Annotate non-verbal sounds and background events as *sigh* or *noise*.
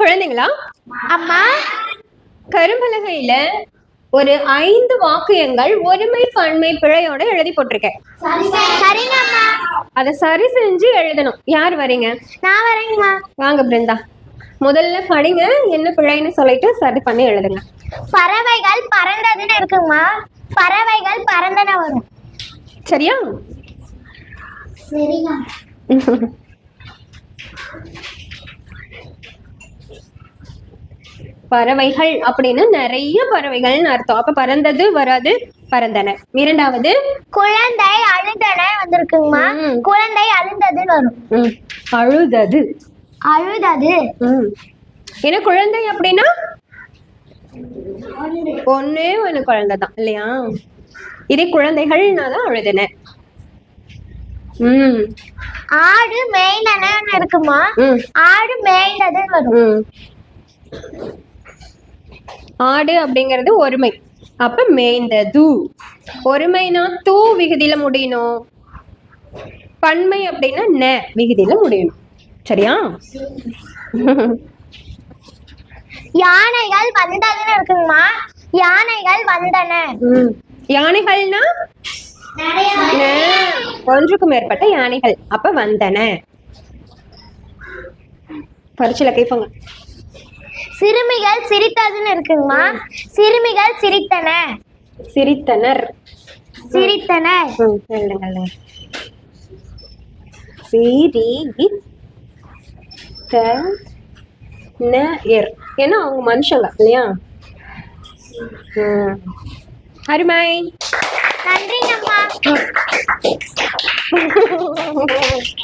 குழந்தைங்களா? அம்மா. கரும்பலகையில ஒரு ஐந்து வாக்கியங்கள் ஒருமை பன்மை பிழையோட எழுதி போட்டிருக்கேன். அதை சரி செஞ்சு எழுதணும். யார் வரீங்க? நான் வரேங்கம்மா. வாங்க பிருந்தா. முதல்ல படிங்க என்ன பிழைன்னு சொல்லிட்டு சரி பண்ணி எழுதுங்க. பறவைகள் பறந்ததுன்னு இருக்குங்கம்மா. பறவைகள் பறந்தன வரும். சரியா? சரிங்க *laughs* பறவைகள் அப்படின்னு நிறைய பறவைகள்னு அர்த்தம். அப்ப பறந்தது வராது பறந்தன. இரண்டாவது? குழந்தை அழுதன வந்திருக்குங்கம்மா. ம். குழந்தை அழுந்ததுன்னு வரும். அழுதது. அழுதது. ஏன்னா குழந்தை அப்படின்னா? ஒன்னே ஒண்ணு குழந்தை தான் இல்லையா? இதே குழந்தைகள்னா தான் அழுதுன. ம். ஆடு மேய்ந்தனன்னு இருக்குமா? ஆடு மேய்ந்ததுன்னு வரும். ஆடு அப்படிங்கிறது ஒருமை. அப்ப மேய்ந்தது ஒருமைனா தூ விகுதியில முடியணும். பன்மை அப்படின்னா ந விகுதியில முடியணும். சரியா? யானைகள் வந்ததுன்னு இருக்குங்கம்மா. யானைகள் வந்தன. யானைகள்னா? ந. ஒன்றுக்கும் மேற்பட்ட யானைகள் அப்ப வந்தன. பரிச்சில கைப்பங்க சிறுமிகள் சிரித்ததுன்னு இருக்குங்கம்மா. சிறுமிகள் சிரித்தன. சிரித்தனர். சிரித்தன ம், எழுதுங்க, எழுதுங்க. சிரி த ந எர் ஏன்னா அவங்க மனுஷங்க இல்லையா. அருமை. நன்றிங்கம்மா. *laughs*